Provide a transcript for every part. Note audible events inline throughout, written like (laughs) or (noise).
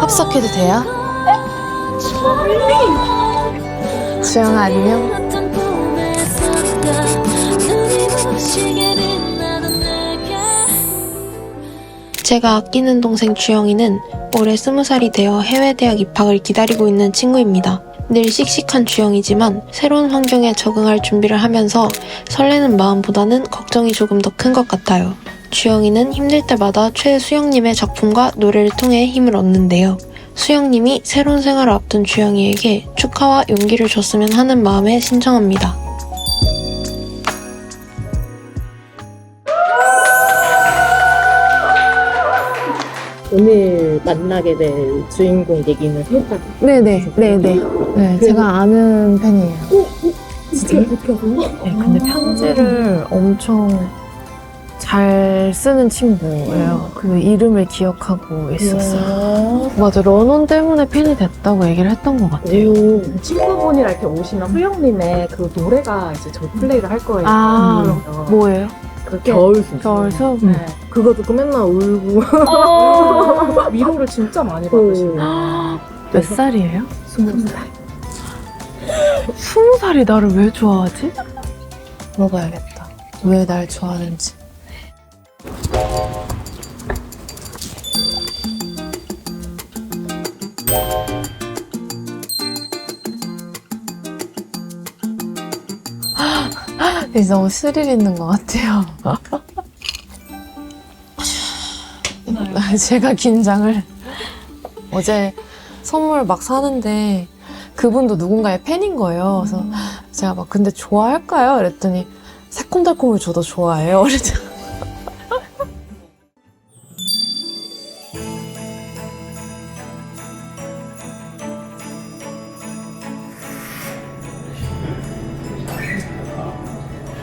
합석해도 돼요? 주영아 안녕. 제가 아끼는 동생 주영이는 올해 스무 살이 되어 해외 대학 입학을 기다리고 있는 친구입니다. 늘 씩씩한 주영이지만 새로운 환경에 적응할 준비를 하면서 설레는 마음보다는 걱정이 조금 더 큰 것 같아요. 주영이는 힘들 때마다 최수영님의 작품과 노래를 통해 힘을 얻는데요. 수영님이 새로운 생활을 앞둔 주영이에게 축하와 용기를 줬으면 하는 마음에 신청합니다. 오늘 만나게 될 주인공 얘기는 살짝 네네, 네네. 네, 제가 아는 팬이에요. 진짜 못하고 네, 근데 편지를 엄청 잘 쓰는 친구예요. 그 이름을 기억하고 있었어요. 맞아, 런온 때문에 팬이 됐다고 얘기를 했던 것 같아요. 친구분이랑 이렇게 오시면 후영님의 그 노래가 이제 저 플레이를 할 거예요. 아, 어, 뭐예요? 그게 겨울수. 겨울수? 네. 그거 듣고 맨날 울고 (laughs) 위로를 진짜 많이 받으시고 몇 살이에요? 스무 살. 스무 살이 나를 왜 좋아하지? 물어봐야겠다. 왜 날 좋아하는지. (laughs) 이제 너무 스릴 있는 것 같아요. (laughs) (laughs) 제가 긴장을 어제 선물 막 사는데 그분도 누군가의 팬인 거예요. 그래서 제가 막 근데 좋아할까요? 그랬더니 새콤달콤을 줘도 좋아해요. 그랬죠.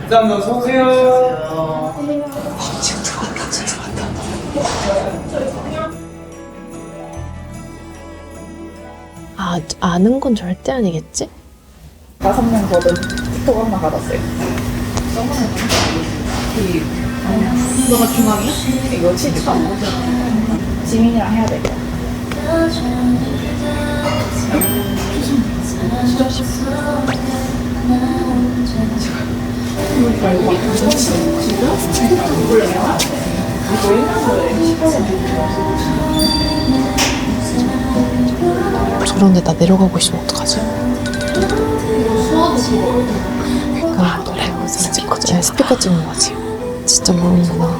감사합니다. 어서오세요. 아 아는 건 절대 아니겠지? 다섯 명 거든 틱톡 하나 받았어요. 너가 중앙이야? 이거 치즈 지민이랑 해야 돼. 저런데 나 내려가고 있으면 어떡하지? 아 노래 스피커 찍 스피커 찍는 거지. 진짜 모르는구나.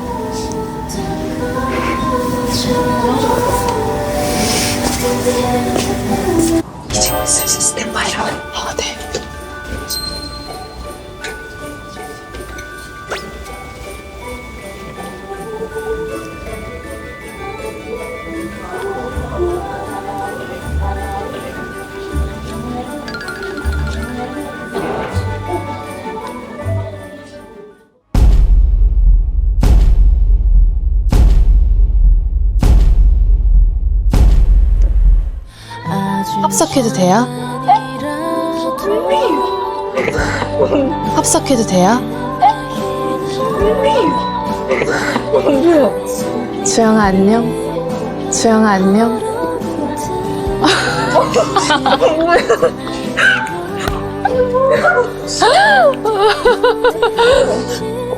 이제 슬슬 스탠바이를 아 돼요? 합석해도 돼요? 주영아 안녕. 주영아 안녕.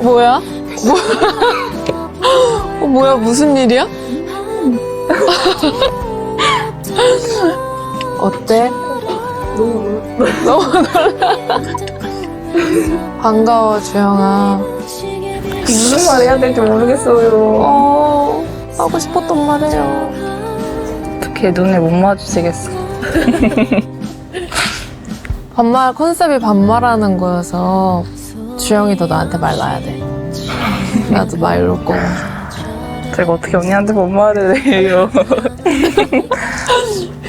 (laughs) 뭐야? 뭐? (laughs) 어, 뭐야 무슨 일이야? (laughs) 어때? 너무 놀라. 반가워 주영아. 무슨 말 해야 될지 모르겠어요. 어 하고 싶었던 말해요. 어떻게 눈에 못 마주치겠어. (laughs) 반말 컨셉이 반말하는 거여서 주영이도 나한테 말 놔야 돼. 나도 말 놓을 거고. 제가 어떻게 언니한테 뭔 말을 해요. (laughs)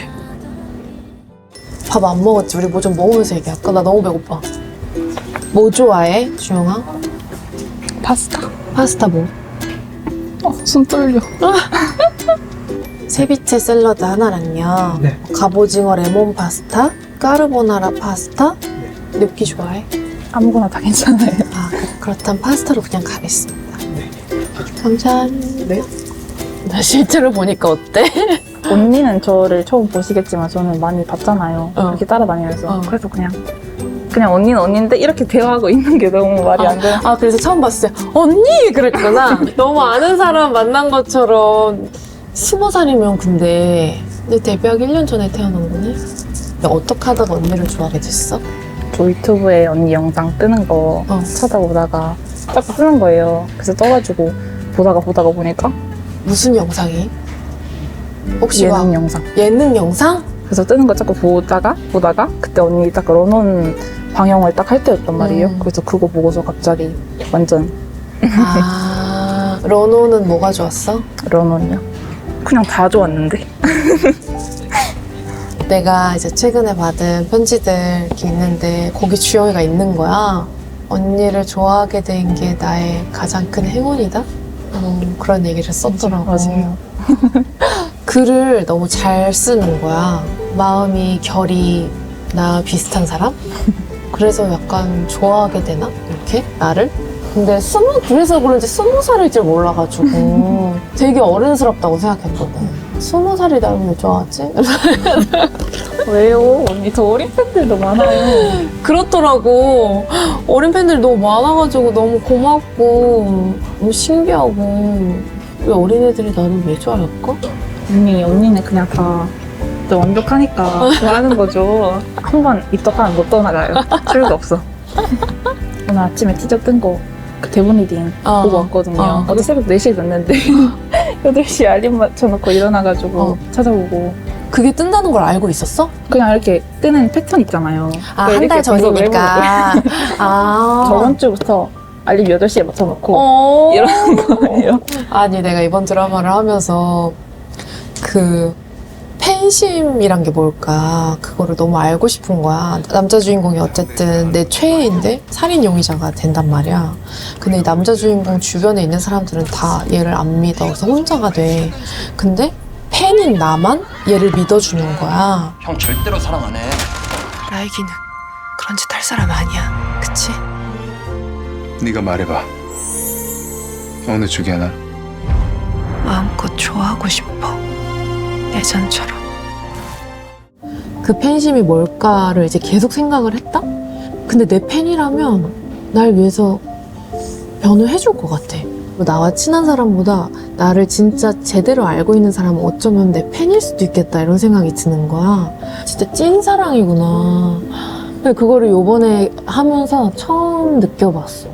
밥 안 먹었지? 우리 뭐 좀 먹으면서 얘기할까? 나 너무 배고파. 뭐 좋아해, 주영아? 파스타. 파스타 뭐? 어, 손 떨려. (laughs) 세비체 샐러드 하나랑요. 네. 갑오징어 레몬 파스타, 까르보나라 파스타. 뇨끼 좋아해? 아무거나 다 괜찮아요. 아, 그- 그렇다면 파스타로 그냥 가겠습니다. 감사합니다. 네? 나 실제로 보니까 어때? 언니는 저를 처음 보시겠지만 저는 많이 봤잖아요. 어. 이렇게 따라다니면서. 어. 그래서 그냥 그냥 언니는 언니인데 이렇게 대화하고 있는 게 너무 말이 안 돼. 아 그래서 처음 봤을 때 언니 그랬구나. (laughs) 너무 아는 사람 만난 것처럼 스무 살이면 근데 내 데뷔하기 1년 전에 태어난 거네. 근데 어떻게 하다가 언니를 좋아하게 됐어? 저 유튜브에 언니 영상 뜨는 거 어. 찾아보다가 딱 뜨는 거예요. 그래서 떠가지고 보다가 보다가 보니까 무슨 영상이? 혹시 예능 막 영상. 예능 영상? 그래서 뜨는 거 자꾸 보다가 보다가 그때 언니 딱 런온 방영을 딱 할 때였단 말이에요. 음. 그래서 그거 보고서 갑자기 완전 아 (laughs) 런호는 뭐가 좋았어? 런온이요. 그냥 다 좋았는데. (laughs) 내가 이제 최근에 받은 편지들 이렇게 있는데 거기 주영이가 있는 거야. 언니를 좋아하게 된 게 나의 가장 큰 행운이다. 어, 그런 얘기를 썼더라고. 맞아요. (laughs) 글을 너무 잘 쓰는 거야. 마음이 결이 나 비슷한 사람? 그래서 약간 좋아하게 되나? 이렇게? 나를? 근데 스무, 그래서 그런지 스무 살일 줄 몰라가지고 (laughs) 되게 어른스럽다고 생각했거든. 스무 살이 나를 왜 좋아하지? (laughs) 왜요? 언니 저 어린 팬들도 많아요. (laughs) 그렇더라고. 어린 팬들이 너무 많아가지고 너무 고맙고 너무 신기하고 왜 어린애들이 나를 왜 좋아할까? 언니 언니는 그냥 다 진짜 완벽하니까 좋아하는 거죠. 한 번 입덕하면 못 떠나가요. 소용도 없어. 오늘 아침에 티저 뜬거 그 대본 리딩 어. 보고 왔거든요. 어. 어. 제 새벽 4시에 잤는데 (laughs) 8시에 알림 맞춰놓고 일어나가지고 어. 찾아보고 그게 뜬다는 걸 알고 있었어? 그냥 이렇게 뜨는 패턴 있잖아요. 아, 한 달 전이니까. (laughs) (laughs) 아. 저번 주부터 알림 8시에 맞춰놓고 어. 이러는 거예요. 아니, 내가 이번 드라마를 하면서 그 팬심이란 게 뭘까 그거를 너무 알고 싶은 거야. 남자 주인공이 어쨌든 내 최애인데 살인 용의자가 된단 말이야. 근데 이 남자 주인공 주변에 있는 사람들은 다 얘를 안 믿어. 그래서 혼자가 돼. 근데 팬인 나만 얘를 믿어주는 거야. 형 절대로 사랑 안 해. 라이기는 그런 짓 할 사람 아니야. 그치? 네가 말해봐. 어느 쪽이야 나? 마음껏 좋아하고 싶어. 예전처럼. 그 팬심이 뭘까를 이제 계속 생각을 했다? 근데 내 팬이라면 날 위해서 변호해줄 것 같아. 뭐 나와 친한 사람보다 나를 진짜 제대로 알고 있는 사람은 어쩌면 내 팬일 수도 있겠다 이런 생각이 드는 거야. 진짜 찐 사랑이구나. 근데 그거를 요번에 하면서 처음 느껴봤어.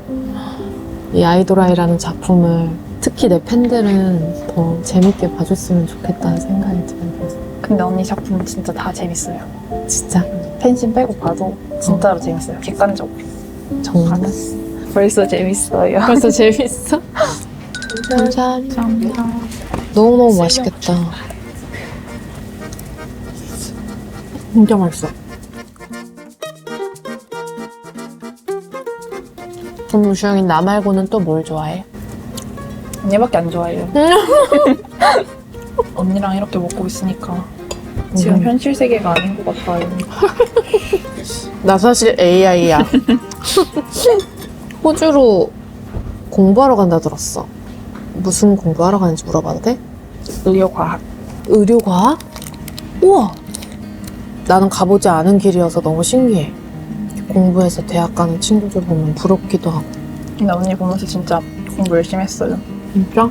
이 아이돌아이라는 작품을 특히 내 팬들은 더 재밌게 봐줬으면 좋겠다는 생각이 들어요. 근데 언니 작품 진짜 다 재밌어요. 진짜 팬심 빼고 봐도 진짜로 재밌어요. 객관적으로. 정말 벌써 재밌어요. 벌써 재밌어? 감사합니다. 너무너무 맛있겠다. 진짜 맛있어. 그럼 주영이 나 말고는 또 뭘 좋아해? 언니밖에 안 좋아해요. (laughs) 언니랑 이렇게 먹고 있으니까 지금 음. 현실 세계가 아닌 것 같아요. (laughs) 나 사실 AI야. (laughs) 호주로 공부하러 간다 들었어. 무슨 공부하러 가는지 물어봐도 돼? 의료과학. 의료과학? 우와! 나는 가보지 않은 길이어서 너무 신기해. 공부해서 대학 가는 친구들 보면 부럽기도 하고. 근데 언니 보면서 진짜 공부 열심히 했어요. 진짜?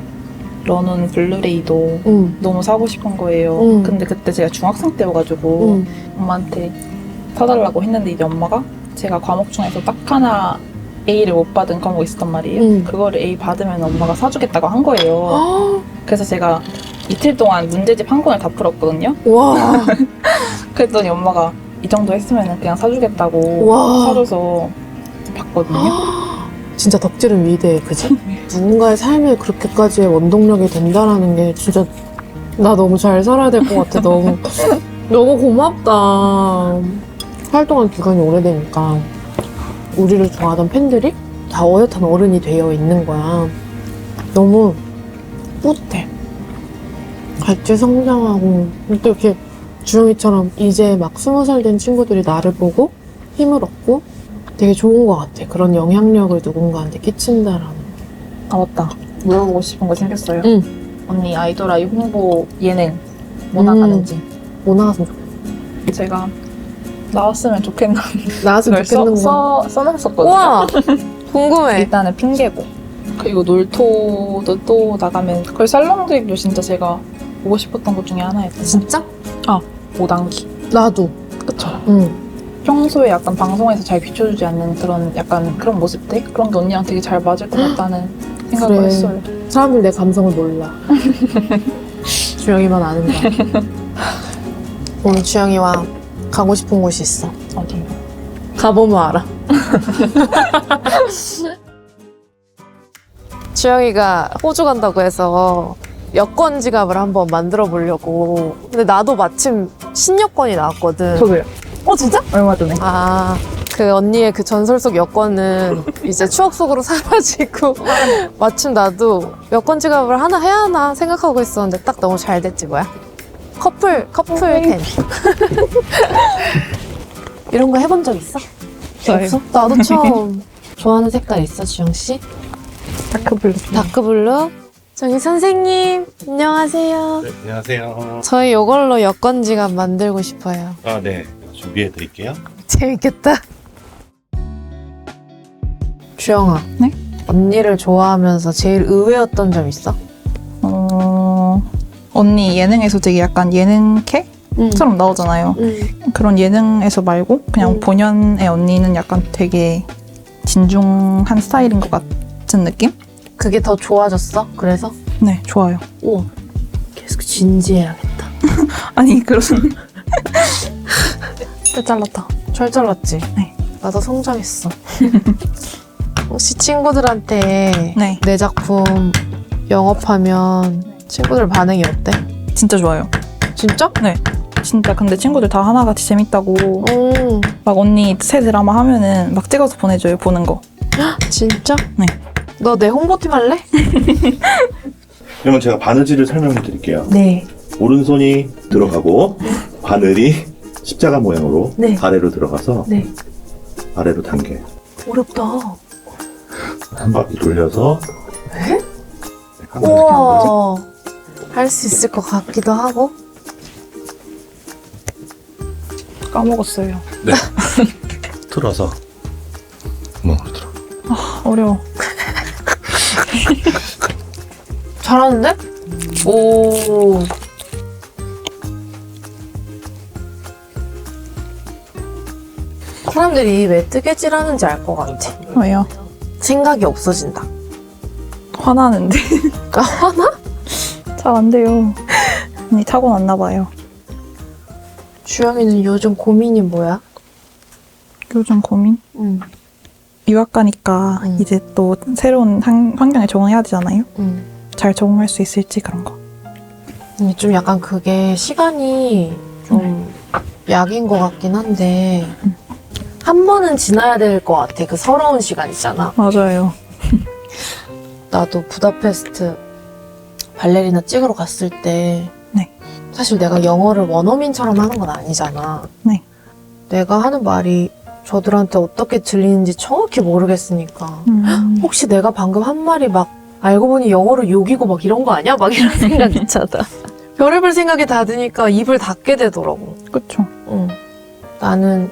러는 블루레이도 응. 너무 사고 싶은 거예요. 응. 근데 그때 제가 중학생 때여가지고 응. 엄마한테 사달라고 했는데 이제 엄마가 제가 과목 중에서 딱 하나 A를 못 받은 과목이 있었단 말이에요. 응. 그거를 A 받으면 엄마가 사주겠다고 한 거예요. 아, 그래서 제가 이틀 동안 문제집 한 권을 다 풀었거든요. 와. (laughs) 그랬더니 엄마가 이 정도 했으면 그냥 사주겠다고 와. 사줘서 봤거든요. 진짜 덕질은 위대해, 그지? (laughs) 누군가의 삶에 그렇게까지의 원동력이 된다라는 게 진짜 나 너무 잘 살아야 될 것 같아. 너무 (laughs) 너무 고맙다. 활동한 기간이 오래되니까 우리를 좋아하던 팬들이 다 어엿한 어른이 되어 있는 거야. 너무 뿌듯해. 같이 성장하고 또 이렇게 주영이처럼 이제 막 스무 살 된 친구들이 나를 보고 힘을 얻고 되게 좋은 것 같아. 그런 영향력을 누군가한테 끼친다라는. 아 맞다. 물어보고 싶은 거 생겼어요. 응. 언니 아이돌 아이 홍보 예능 뭐 나가는지. 뭐 나왔으면 좋겠어. 제가 나왔으면 좋겠는 나왔으면 걸 좋겠는 거. 써, 써, 써놨었거든요. 우와! 궁금해. (laughs) 일단은 핑계고. 그리고 놀토도 또 나가면 거의 살롱드립도 진짜 제가 보고 싶었던 것 중에 하나였어요. 진짜? 5단기. 나도. 그쵸. 응. 평소에 약간 방송에서 잘 비춰주지 않는 그런 약간 그런 모습들? 그런 게 언니랑 되게 잘 맞을 것 같다는 (gasps) 생각을 그래. 했어요. 사람들 내 감성을 몰라. (laughs) 주영이만 아는 거야. (laughs) 오늘 주영이와 가고 싶은 곳이 있어. 어디? 가보면 알아. (laughs) 주영이가 호주 간다고 해서 여권 지갑을 한번 만들어 보려고. 근데 나도 마침 신여권이 나왔거든. 저도요. 어, 진짜? 얼마 전에. 아, 그 언니의 그 전설 속 여권은 (laughs) 이제 추억 속으로 사라지고 (laughs) 마침 나도 여권 지갑을 하나 해야 하나 생각하고 있었는데 딱 너무 잘 됐지 뭐야? 커플 커플 템 (laughs) 이런 거 해본 적 있어? 없어? 나도 처음 좋아하는 색깔 있어 주영 씨? 다크블루. 다크블루 저기 선생님 안녕하세요 네, 안녕하세요. 저희 이걸로 여권 지갑 만들고 싶어요 아, 네. 준비해 드릴게요. 재밌겠다. 주영아. 네? 언니를 좋아하면서 제일 의외였던 점 있어? 어, 언니 예능에서 되게 약간 예능캐 처럼 응. 나오잖아요. 응. 그런 예능에서 말고 그냥 음. 본연의 언니는 약간 되게 진중한 스타일인 것 같은 느낌? 그게 더 좋아졌어? 그래서? 네, 좋아요. 우와. 계속 진지해야겠다. (laughs) 아니, 그런. 때 잘랐다. 철 잘랐지? 네. 나도 성장했어. (laughs) 혹시 친구들한테 네. 내 작품 영업하면 친구들 반응이 어때? 진짜 좋아요. 진짜? 진짜 근데 친구들 다 하나같이 재밌다고 응. 막 언니 새 드라마 하면은 막 찍어서 보내줘요 보는 거 (gasps) 진짜? 네. 너 내 홍보팀 할래? (laughs) 그러면 제가 바느질을 설명해 드릴게요. 네. 오른손이 들어가고 바늘이 십자가 모양으로 네. 아래로 들어가서 네. 아래로 당겨요. 어렵다. 한 바퀴 돌려서 네? 우와. 할 수 있을 것 같기도 하고. 까먹었어요 네. (laughs) 틀어서 구멍으로 들어. 어려워 (laughs) 잘하는데? 오. 사람들이 왜 뜨개질하는지 알 것 같아. 왜요? 생각이 없어진다. 화나는데 아, 화나? 잘 안 돼요 언니 타고났나 봐요 주영이는 요즘 고민이 뭐야? 요즘 고민? 응. 유학 가니까 음. 이제 또 새로운 환, 환경에 적응해야 되잖아요 응. 잘 적응할 수 있을지 그런 거 근데 좀 약간 그게 시간이 좀 약인 것 같긴 한데 한 번은 지나야 될 것 같아. 그 서러운 시간 있잖아. 맞아요 (laughs) 나도 부다페스트 발레리나 찍으러 갔을 때 네. 사실 내가 영어를 원어민처럼 하는 건 아니잖아. 네. 내가 하는 말이 저들한테 어떻게 들리는지 정확히 모르겠으니까 음, 혹시 내가 방금 한 말이 막 알고 보니 영어로 욕이고 막 이런 거 아니야? 막 이런 생각 있잖아. (laughs) 별의별 생각이 다 드니까 입을 닫게 되더라고. 그쵸 응. 나는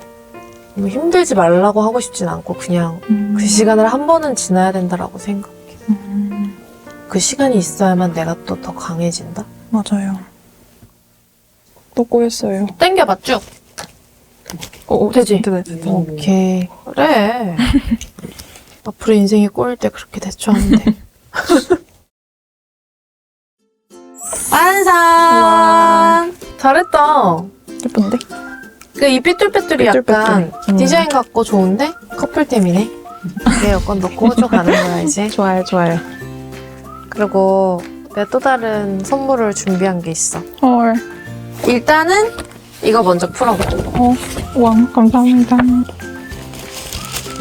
뭐 힘들지 말라고 하고 싶진 않고 그냥 음, 그 시간을 한 번은 지나야 된다라고 생각해. 음, 그 시간이 있어야만 내가 또 더 강해진다. 맞아요 또 꼬였어요 땡겨봐 쭉. 어, 되지? 네, 네, 네. 오케이. 그래. (laughs) 앞으로 인생이 꼬일 때 그렇게 대처하면 돼. (laughs) 완성! 잘했다. 예쁜데? 그 이 삐뚤빼뚤이 삐뚤빼뚤. 약간 음. 디자인 같고 좋은데? 커플템이네. 내 여권 넣고 호주 가는 거야, (laughs) 이제. 좋아요 좋아요 그리고 내가 또 다른 선물을 준비한 게 있어. 헐 일단은 이거 먼저 풀어보자. 어, 우와, 감사합니다.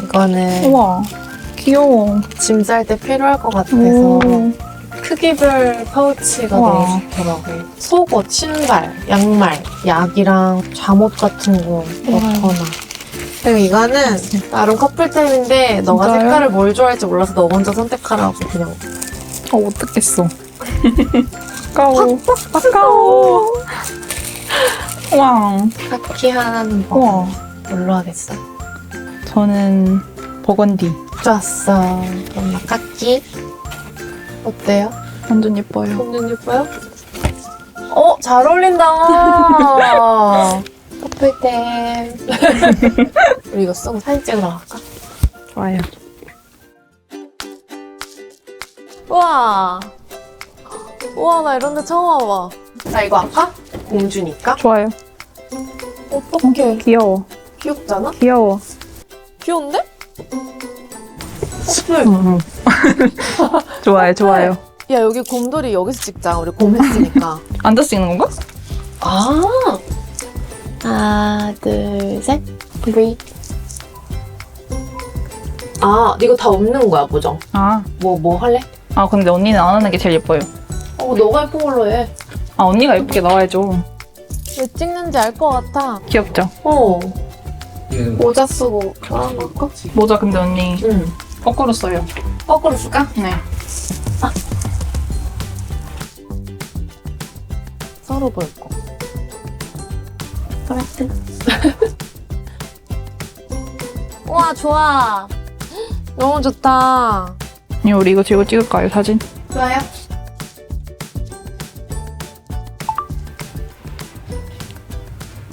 이거는 우와, 귀여워. 짐 쌀 때 필요할 것 같아서 오, 크기별 파우치가 우와. 되게 좋더라고요. 속옷, 신발, 양말, 약이랑 잠옷 같은 거 넣거나. 그리고 이거는 나름 커플템인데 너가 진짜요? 색깔을 뭘 좋아할지 몰라서 너 먼저 선택하라고 그냥 어, 못 듣겠어. 아까워. 아까워. 와. 카키 하나는 우와. 뭘로 하겠어? 저는 버건디. 좋았어. 그럼 나 카키. 어때요? 완전 예뻐요. 완전 예뻐요? 어, 잘 어울린다. (laughs) 커플템. 우리 이거 쓰고 사진 찍으러 갈까? 좋아요. 우와. 우와, 나 이런 데 처음 와봐. 나 이거 할까? 공주니까? 좋아요. 어떡해. 귀여워. 귀엽잖아? 귀여워. 귀여운데? 응, 응. (laughs) 좋아요, 좋아요. 야, 여기 곰돌이 여기서 찍자. 우리 곰 했으니까. 앉아서 찍는 건가? 아. 하나, 둘, 셋. 브리. 아, 이거 다 없는 거야, 보정. 아. 뭐, 뭐 할래? 아, 근데 언니는 안 하는 게 제일 예뻐요. 어, 너가 예쁜 걸로 해. 아, 언니가 예쁘게 나와야죠. 왜 찍는지 알 것 같아. 귀엽죠? 어. 모자 쓰고 저랑 할까? 모자 근데 언니 응. 거꾸로 써요. 거꾸로 줄까? 네. 서로 볼 거. 그렇지. (laughs) 우와, 좋아. 너무 좋다. 언니, 우리 이거 들고 찍을까요, 사진? 좋아요.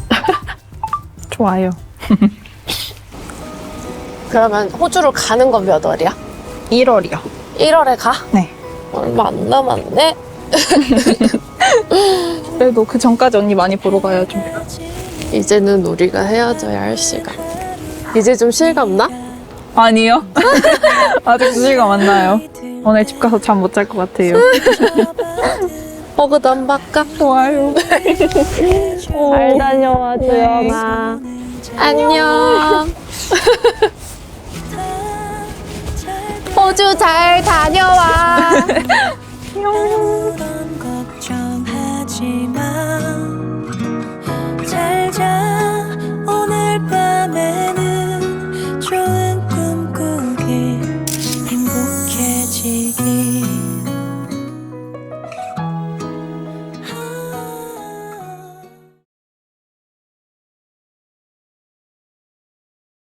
(laughs) 좋아요. (laughs) 그러면 호주로 가는 건 몇 월이야? 1월이요. 1월에 가? 네. 얼마 안 남았네. (laughs) 그래도 그 전까지 언니 많이 보러 가야죠. 이제는 우리가 헤어져야 할 시간. 이제 좀 실감나? 아니요. (laughs) 아직 수시가 만나요. 오늘 집 가서 잠 못 잘 것 같아요. (laughs) 허그도 한 바까? 좋아요. 잘 다녀와, 주영아. 안녕. 호주 잘 다녀와. (laughs) (laughs)